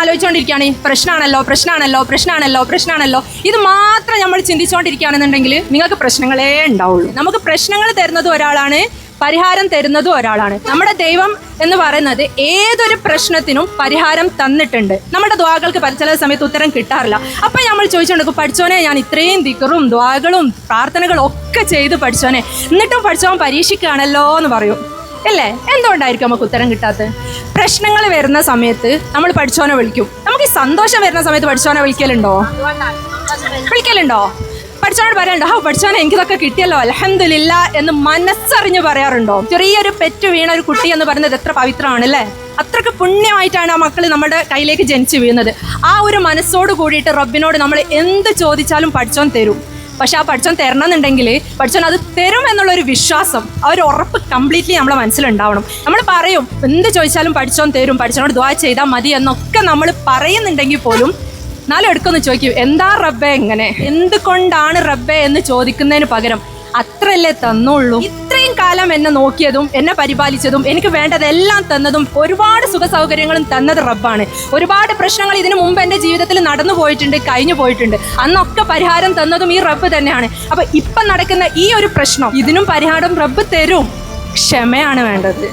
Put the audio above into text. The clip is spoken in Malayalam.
ആലോചിച്ചുകൊണ്ടിരിക്കുകയാണ് പ്രശ്നമാണല്ലോ പ്രശ്നമാണല്ലോ പ്രശ്നമാണല്ലോ പ്രശ്നമാണല്ലോ ഇത് മാത്രം നമ്മൾ ചിന്തിച്ചുകൊണ്ടിരിക്കുകയാണെന്നുണ്ടെങ്കിൽ നിങ്ങൾക്ക് പ്രശ്നങ്ങളേ ഉണ്ടാവുള്ളൂ. നമുക്ക് പ്രശ്നങ്ങൾ തരുന്നത് ഒരാളാണ് പരിഹാരം തരുന്നതും ഒരാളാണ്. നമ്മുടെ ദൈവം എന്ന് പറയുന്നത് ഏതൊരു പ്രശ്നത്തിനും പരിഹാരം തന്നിട്ടുണ്ട്. നമ്മുടെ ദ്വാകൾക്ക് ചില സമയത്ത് ഉത്തരം കിട്ടാറില്ല. അപ്പൊ നമ്മൾ ചോദിച്ചുകൊണ്ടിരിക്കും പഠിച്ചോനെ ഞാൻ ഇത്രയും ദിക്കറും ദ്വാകളും പ്രാർത്ഥനകളും ഒക്കെ ചെയ്ത് പഠിച്ചോനെ. എന്നിട്ടും പഠിച്ചോൻ പരീക്ഷിക്കുകയാണല്ലോ എന്ന് പറയും. അല്ലേ? എന്തുകൊണ്ടായിരിക്കും നമുക്ക് ഉത്തരം കിട്ടാത്തത്? പ്രശ്നങ്ങൾ വരുന്ന സമയത്ത് നമ്മൾ പഠിച്ചോനെ വിളിക്കും. നമുക്ക് ഈ സന്തോഷം വരുന്ന സമയത്ത് പഠിച്ചോനെ വിളിക്കലുണ്ടോ? വിളിക്കലുണ്ടോ? പഠിച്ചോനോട് പറയാനുണ്ടോ? ആ പഠിച്ചോനെ എനിക്കിതൊക്കെ കിട്ടിയല്ലോ അലഹമില്ല എന്ന് മനസ്സറിഞ്ഞ് പറയാറുണ്ടോ? ചെറിയൊരു പെറ്റ് വീണ ഒരു കുട്ടി എന്ന് പറയുന്നത് എത്ര പവിത്രമാണ് അല്ലേ? അത്രയ്ക്ക് പുണ്യമായിട്ടാണ് ആ മക്കൾ നമ്മുടെ കയ്യിലേക്ക് ജനിച്ചു വീഴുന്നത്. ആ ഒരു മനസ്സോട് കൂടിയിട്ട് റബ്ബിനോട് നമ്മൾ എന്ത് ചോദിച്ചാലും പഠിച്ചോൻ തരും. പക്ഷെ ആ പഠിച്ചോൻ തരണമെന്നുണ്ടെങ്കിൽ പഠിച്ചോൻ അത് തരും എന്നുള്ളൊരു വിശ്വാസം ആ ഒരു ഉറപ്പ് കംപ്ലീറ്റ്ലി നമ്മളെ മനസ്സിലുണ്ടാവണം. നമ്മൾ പറയും എന്ത് ചോദിച്ചാലും പഠിച്ചോൻ തരും പഠിച്ചോനോട് ദ്വാ ചെയ്താൽ മതി എന്നൊക്കെ നമ്മൾ പറയുന്നുണ്ടെങ്കിൽ പോലും എന്നാലും എടുക്കൊന്ന് ചോദിക്കും എന്താ റബ്ബെ എങ്ങനെ എന്തുകൊണ്ടാണ് റബ്ബെ എന്ന് ചോദിക്കുന്നതിന് പകരം അത്രയല്ലേ തന്നുള്ളൂ? ഇത്രയും കാലം എന്നെ നോക്കിയതും എന്നെ പരിപാലിച്ചതും എനിക്ക് വേണ്ടതെല്ലാം തന്നതും ഒരുപാട് സുഖ സൗകര്യങ്ങളും തന്നത് റബ്ബാണ്. ഒരുപാട് പ്രശ്നങ്ങൾ ഇതിനു മുമ്പ് എന്റെ ജീവിതത്തിൽ നടന്നു പോയിട്ടുണ്ട് കഴിഞ്ഞു പോയിട്ടുണ്ട്. അന്നൊക്കെ പരിഹാരം തന്നതും ഈ റബ്ബ് തന്നെയാണ്. അപ്പൊ ഇപ്പം നടക്കുന്ന ഈ ഒരു പ്രശ്നം ഇതിനും പരിഹാരം റബ്ബ് തരും. ക്ഷമയാണ് വേണ്ടത്.